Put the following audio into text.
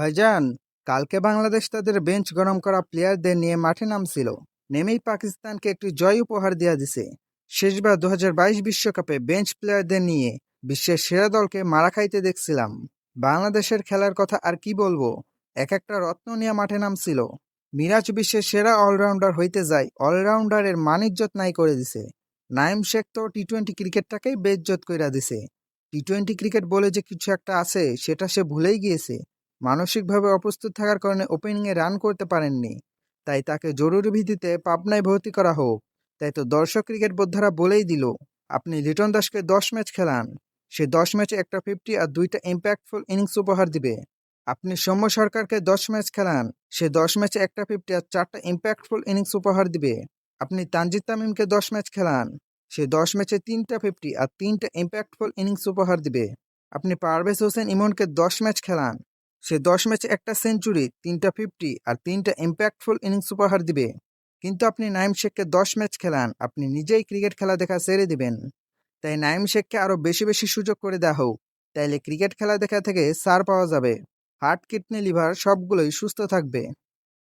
ভাইজান, কালকে বাংলাদেশ তাদের বেঞ্চ গরম করা প্লেয়ারদের নিয়ে মাঠে নামছিল। নেমেই পাকিস্তানকে একটি জয় উপহার দেওয়া দিছে। শেষবার দু বিশ্বকাপে বেঞ্চ প্লেয়ারদের নিয়ে বিশ্বের সেরা দলকে মারা খাইতে দেখছিলাম। বাংলাদেশের খেলার কথা আর কি বলব? এক একটা রত্ন নিয়ে মাঠে নামছিল। মিরাজ বিশ্বের সেরা অলরাউন্ডার হইতে যায়, অলরাউন্ডারের মানিজ্জত নাই করে দিছে। নাইম শেখ তো টি টোয়েন্টি ক্রিকেটটাকেই বেজ্জত কইরা দিছে। টি টোয়েন্টি ক্রিকেট বলে যে কিছু একটা আছে, সেটা সে ভুলেই গিয়েছে। মানসিকভাবে অপ্রস্তুত থাকার কারণে ওপেনিংয়ে রান করতে পারেননি। তাই তাকে জরুরি ভিত্তিতে পাবনায় ভর্তি করা হোক। তাই তো দর্শক ক্রিকেট বোদ্ধারা বলেই দিল, আপনি লিটন দাসকে দশ ম্যাচ খেলান। সে দশ ম্যাচে একটা ফিফটি আর দুইটা ইম্প্যাক্টফুল ইনিংস উপহার দিবে। আপনি সৌম্য সরকারকে দশ ম্যাচ খেলান। সে দশ ম্যাচে একটা ফিফটি আর চারটা ইম্প্যাক্টফুল ইনিংস উপহার দিবে। আপনি তানজিদ তামিমকে দশ ম্যাচ খেলান। সে দশ ম্যাচে তিনটা ফিফটি আর তিনটা ইম্প্যাক্টফুল ইনিংস উপহার দিবে। আপনি পারভেজ হোসেন ইমনকে দশ ম্যাচ খেলান। সে দশ ম্যাচে একটা সেঞ্চুরি, তিনটা ফিফটি আর তিনটা ইম্প্যাক্টফুল ইনিংস উপহার দিবে। কিন্তু আপনি নাইম শেখকে দশ ম্যাচ খেলান, আপনি নিজেই ক্রিকেট খেলা দেখা সেরে দিবেন। তাই নাইম শেখকে আরও বেশি বেশি সুযোগ করে দেওয়া হোক। তাইলে ক্রিকেট খেলা দেখা থেকে সার পাওয়া যাবে। হার্ট, কিডনি, লিভার সবগুলোই সুস্থ থাকবে।